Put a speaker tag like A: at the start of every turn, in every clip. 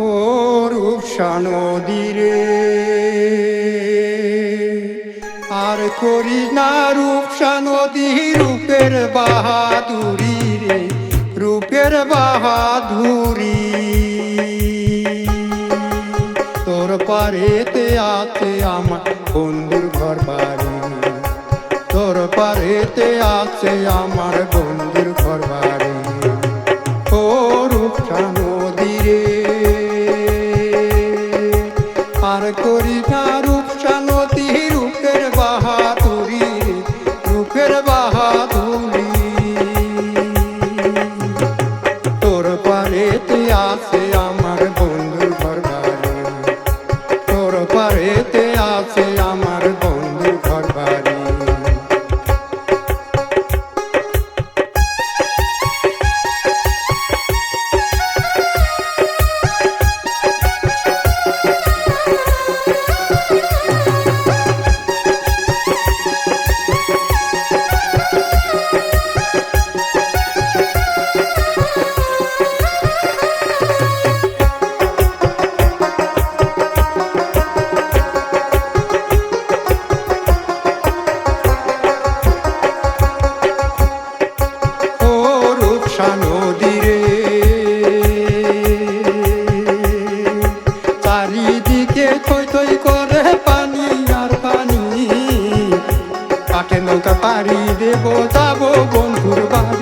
A: ও রূপসা নদীরে আর করি না রূপসা রূপের বাহাদুরি রে, রূপের বাহাদুরি। তোর পারেতে আছে আমার বন্ধুর ঘর বাড়ি। তোর পারেতে আছে আমার বন্ধুর ঘর বাড়ি। চারিদিকে থই থই করে পানি আর পানি। কাঠে নৌকা পাড়ি দেব যাব বন্ধুর বাড়ি।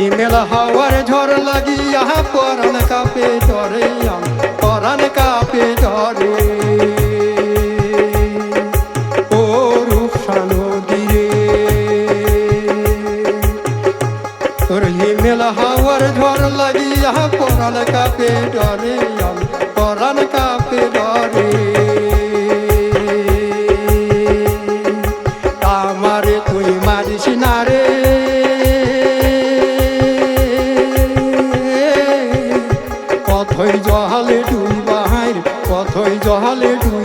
A: হিমেল হাওয়ার ঝড় লাগিয়া পরাণ কাপে ঝরে পরাণ só aleluia.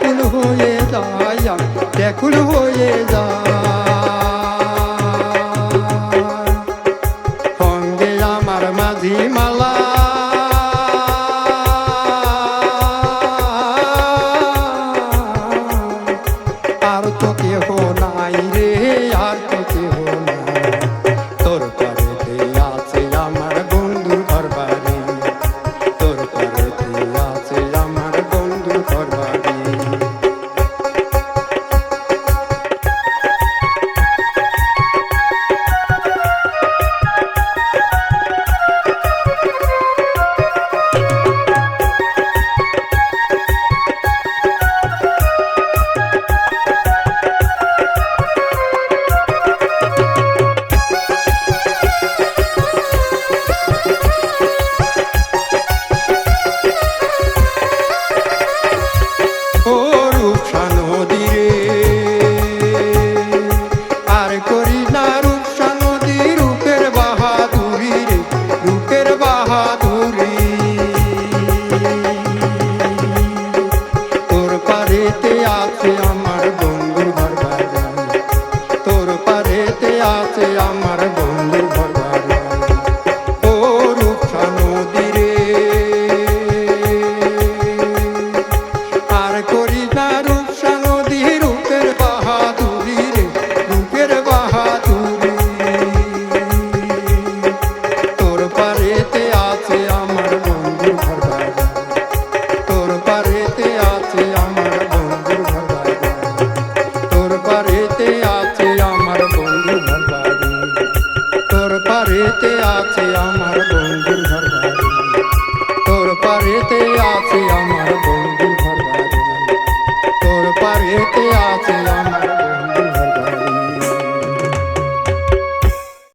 A: ব্যাকুল হয়ে যায় ব্যাকুল হয়ে যায়।